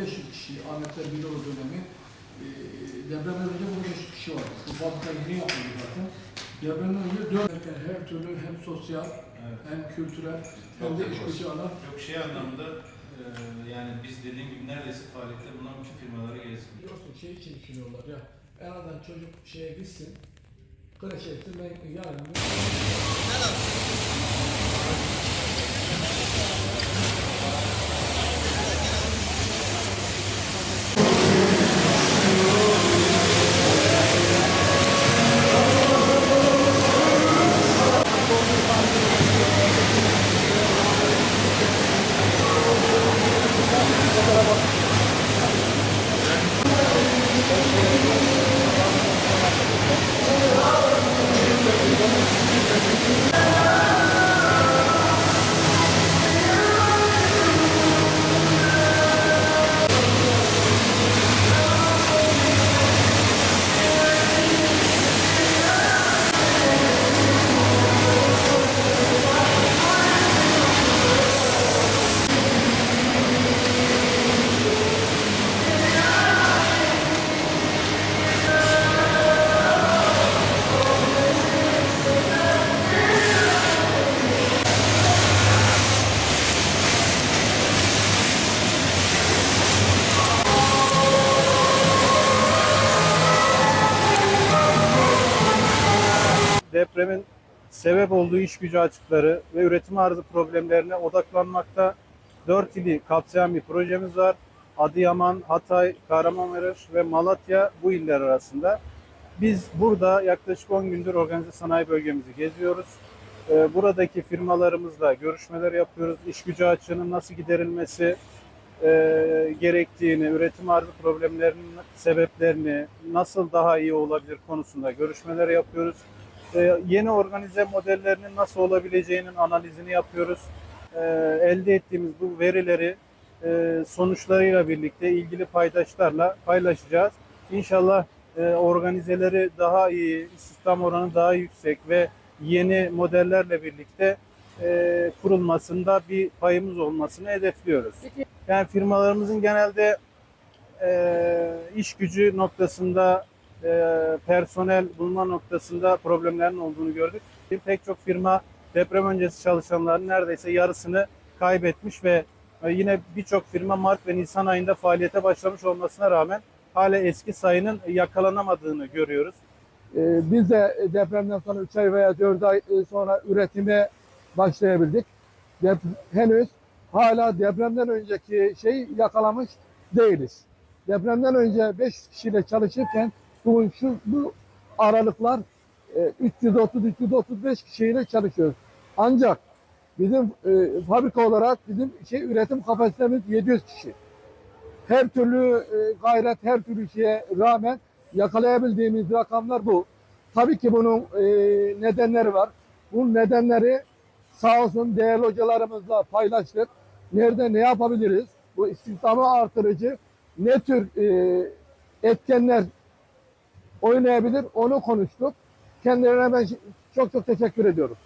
fabrikada 500 kişi, Ahmetler Birol dönemi. E, depremden önce burada 500 kişi vardı. Bu fabrika yeni yapıldı zaten. Depremden önce 4 her türlü hem sosyal Evet. hem kültürel hem de çok iş hoş. gücü alan Yok şey anlamda e, yani biz dediğim gibi neredeyse faaliyette bulunan bütün firmaları gezdik. Biliyorsun şey için düşünüyorlar ya. En azından çocuk şeye gitsin. Kreşe gitsin ben yarın Depremin sebep olduğu iş gücü açıkları ve üretim arzı problemlerine odaklanmakta 4 ili kapsayan bir projemiz var. Adıyaman, Hatay, Kahramanmaraş ve Malatya bu iller arasında. Biz burada yaklaşık 10 gündür organize sanayi bölgemizi geziyoruz. Ee, Buradaki firmalarımızla görüşmeler yapıyoruz. İş gücü açığının nasıl giderilmesi e, gerektiğini, üretim arzı problemlerinin sebeplerini, nasıl daha iyi olabilir konusunda görüşmeler yapıyoruz. Ee, yeni organize modellerinin nasıl olabileceğinin analizini yapıyoruz. Ee, elde ettiğimiz bu verileri e, sonuçlarıyla birlikte ilgili paydaşlarla paylaşacağız. İnşallah e, organizeleri daha iyi, istihdam oranı daha yüksek ve yeni modellerle birlikte e, kurulmasında bir payımız olmasını hedefliyoruz. Yani firmalarımızın genelde e, iş gücü noktasında e, personel bulma noktasında problemlerin olduğunu gördük. Pek çok firma deprem öncesi çalışanların neredeyse yarısını kaybetmiş ve e, yine birçok firma Mart ve Nisan ayında faaliyete başlamış olmasına rağmen hala eski sayının yakalanamadığını görüyoruz. Ee, Biz de depremden sonra 3 ay veya 4 ay e, sonra üretime başlayabildik. Dep henüz hala depremden önceki şeyi yakalamış değiliz. Depremden önce 5 kişiyle çalışırken bugün şu bu aralıklar e, 330-335 kişiyle çalışıyoruz. Ancak bizim e, fabrika olarak bizim şey üretim kapasitemiz 700 kişi. Her türlü e, gayret, her türlü şeye rağmen yakalayabildiğimiz rakamlar bu. Tabii ki bunun e, nedenleri var. Bu nedenleri sağ olsun değerli hocalarımızla paylaştık. Nerede ne yapabiliriz? Bu istihdamı artırıcı ne tür e, etkenler oynayabilir onu konuştuk. Kendilerine ben çok çok teşekkür ediyorum.